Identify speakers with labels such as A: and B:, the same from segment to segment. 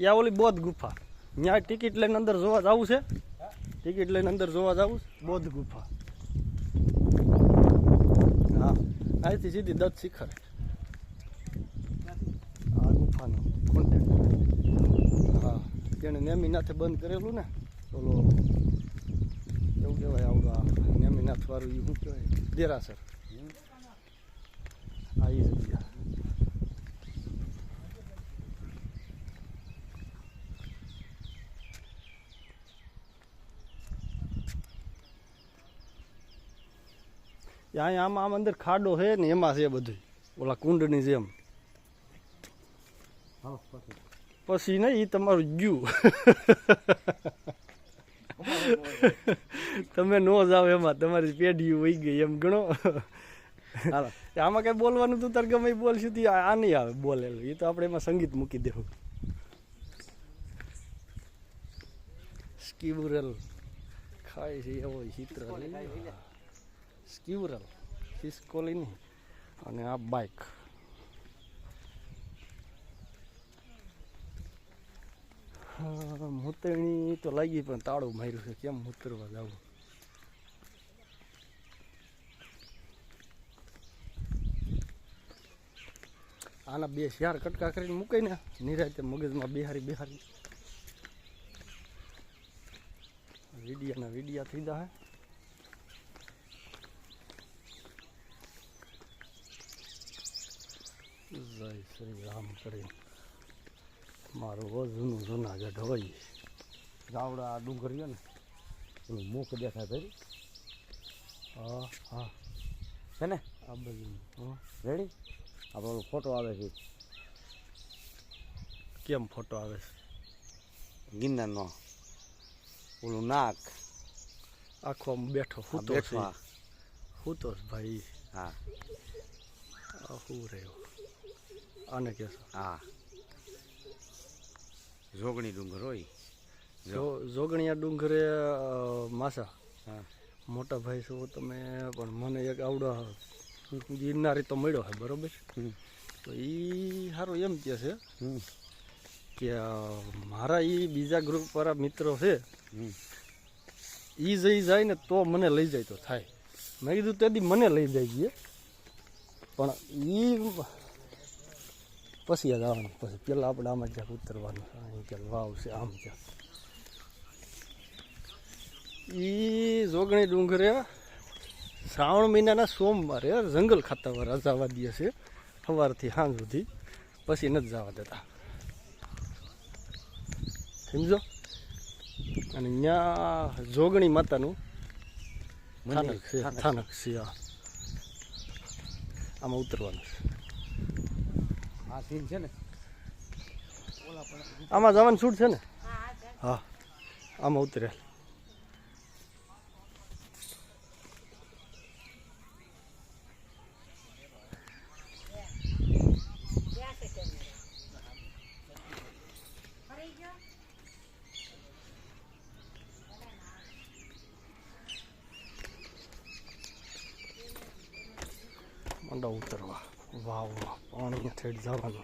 A: યા ઓલી બોધ ગુફા. ત્યાં ટિકિટ લઈને અંદર જોવા જવું છે? ટિકિટ લઈને અંદર જોવા જવું છે? બોધ ગુફા. હા. અહીંથી સીધી દત્ત શિખર. આ ગુફાનો કોન્ટેક્ટ હા. તેણે નેમીનાથે બંધ કરેલું ને ઓલો એવું કહેવાય આવડું આ નેમીનાથ વાળું એ શું કહેવાય? દેરાસર આ એ જગ્યા અહીંયા આમ આમ અંદર ખાડો છે ને એમાં છે બધું. ઓલા કુંડની જેમ.
B: પાછું
A: પછી નહીં એ તમારું ગયું. તમે નો જાઓ એમાં તમારી પેઢી વહી ગઈ એમ ગણો. આમાં કઈ બોલવાનું તું તાર ગમે બોલશું તી આ નહીં આવે બોલેલું. એ તો આપણે એમાં સંગીત મૂકી દેવું. સ્કીવરલ. ખાય છે એવો ચિત્ર. સ્કીવરલ. ખિસકોલી નહીં અને આ બાઇક મૂતરણી તો લાગી પણ તાળું માર્યું છે કેમ મૂતરવા જવું આના બે શિયાર કટકા કરીને મૂકે ને નિરાતે મગજમાં બિહારી બિહારી વિડિયાના વિડિયા થઈ જાય જય શ્રી રામ કરી મારું બહુ જૂનું જૂનાગઢ હોય.
B: ગાવડા આ ડુંગર રહ્યો ને પેલું મુખ દેખાય ભાઈ
A: હા હા.
B: છે ને?
A: આ બધું.
B: રેડી આપણો ઓલો ફોટો આવે છે.
A: કેમ ફોટો આવે છે?
B: ગિરનારનો. ઓલું નાક.
A: આખો આમ બેઠો
B: આ
A: હૂતો
B: બેઠો આ.
A: ભાઈ.
B: હા.
A: આ હું. રહ્યો આને કહેશો
B: હા. જોગણી ડુંગર હોય.
A: જોગણિયા ડુંગરે માસા.
B: હા.
A: મોટા ભાઈ છો તમે પણ મને એક આવડો ગિરનારી તો મળ્યો છે બરોબર. તો એ સારું એમ કહે છે કે મારા એ બીજા ગ્રુપ વાળા મિત્રો છે એ જઈ જાય ને તો મને લઈ જાય તો થાય. મેં કીધું તેથી મને લઈ જાય. પણ એ પછી જવાનું પછી પેલા આપણે આમાં જ્યાં ઉતરવાનું. અહીં કે વાવ છે આમ જ્યાં એ જોગણી ડુંગરે શ્રાવણ મહિનાના સોમવારે જંગલ ખાતા રજાવા દે છે. સવારથી સાંજ સુધી. પછી નથી જવા દેતા. સમજો? અને ત્યાં જોગણી માતાનું સ્થાનક છે.
B: સ્થાનક
A: છે આમાં ઉતરવાનું છે.
B: આ સીન છે ને.
A: આમાં જવાનું છૂટ છે ને? હા. આમાં ઉતરે. મંડા ઉતરવા. વાવ અણરો થેડ જવાનો.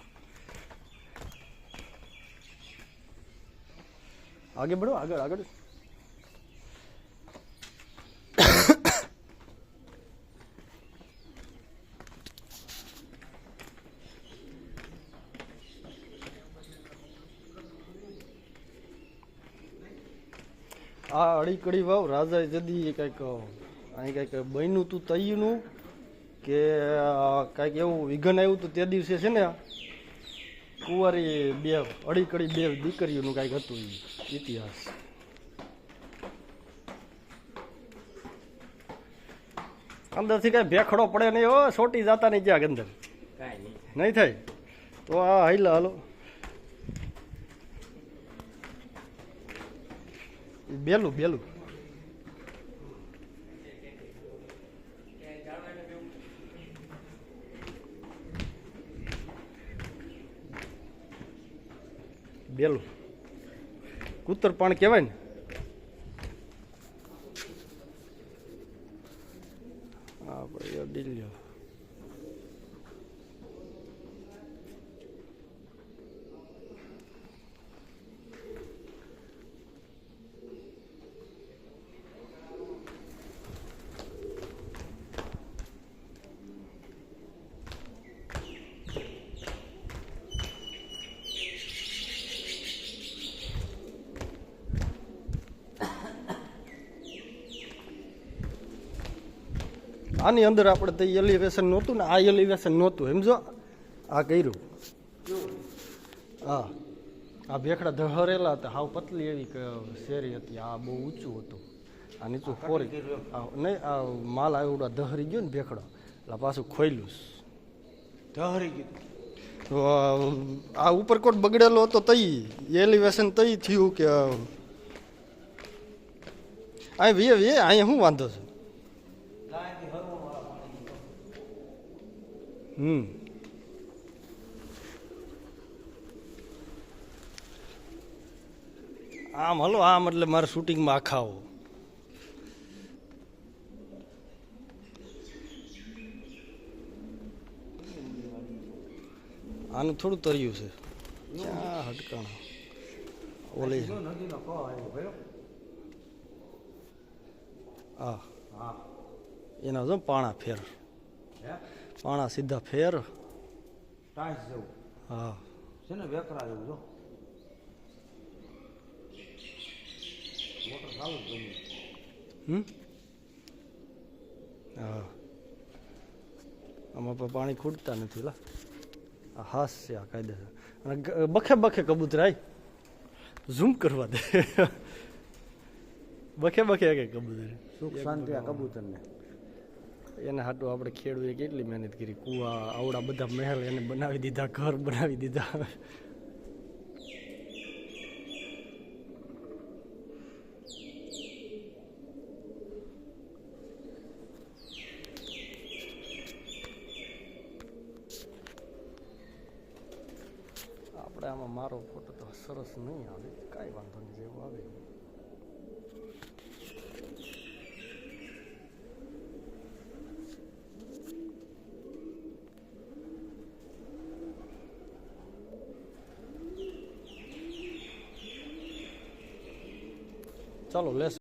A: આગે બળો આગળ આગળ. આ અડીકડી વાવ રાજા જદી કંઈક, અહીં કંઈક બન્યું તું તૈયનું. કે કાંઈક એવું વિઘન આવ્યું હતું તે દિવસે છે ને કુંવારી બે અડીકડી બે દીકરીઓનું કાંઈક હતું ઇતિહાસ. અંદરથી કાંઈ ભેખડો પડે નહીં હો છોટી જાતા નહીં ક્યાંક અંદર.
B: નહીં.
A: થાય? તો આ હાઈલા હાલો. બેલું બેલું. બેલું. કૂતર પણ કહેવાય ને. આપણે અડી આની અંદર આપણે તો એલિવેશન નહોતું ને આ એલિવેશન નહોતું સમજો? આ કર્યું. હા. આ ભેખડા ધહરેલા હતા હાવ પતલી એવી ક- શેરી હતી આ બહુ ઊંચું હતું. આ નીચું ફોરી. આ નહીં આ માલ આવડા ધહરી ગયો ને ભેખડો એટલે પાછું ખોયલું.
B: ધહરી ગયું.
A: તો આ ઉપરકોટ બગડેલો હતો તઈ એલિવેશન તઈ થયું કે અહીં વીએ વીએ અહીંયા શું વાંધો છે. હમ. આમ હલો આમ એટલે મારે શૂટિંગમાં આખાઓ આનું થોડું તર્યું છે. ક્યાં હટકાણ. ઓલી.
B: હા.
A: એના જો પાણા ફેર.
B: હે?
A: પાણા સીધા ફેર.
B: ટાઈસ જેવું.
A: હા.
B: છે ને વેકરા જેવું જો. મોટર ચાલુ જ
A: હમ? હા. આમાં પણ પાણી ખૂટતા નથી લા. આ હાસ છે આ કાયદેસર અને બખે બખે કબૂતર આય. ઝૂમ કરવા દે. બખે બખે કે કબૂતર.
B: સુખ શાંતિ આ કબૂતરને.
A: એને હાટું આપણે ખેડૂએ કેટલી મહેનત કરી. કુવા, આવડા બધા મહેલ એને બનાવી દીધા, ઘર બનાવી દીધા. આપણે આમાં મારો ફોટો તો સરસ નહીં આવે. કાંઈ વાંધો નહીં, જેવો આવે ચાલો લેસ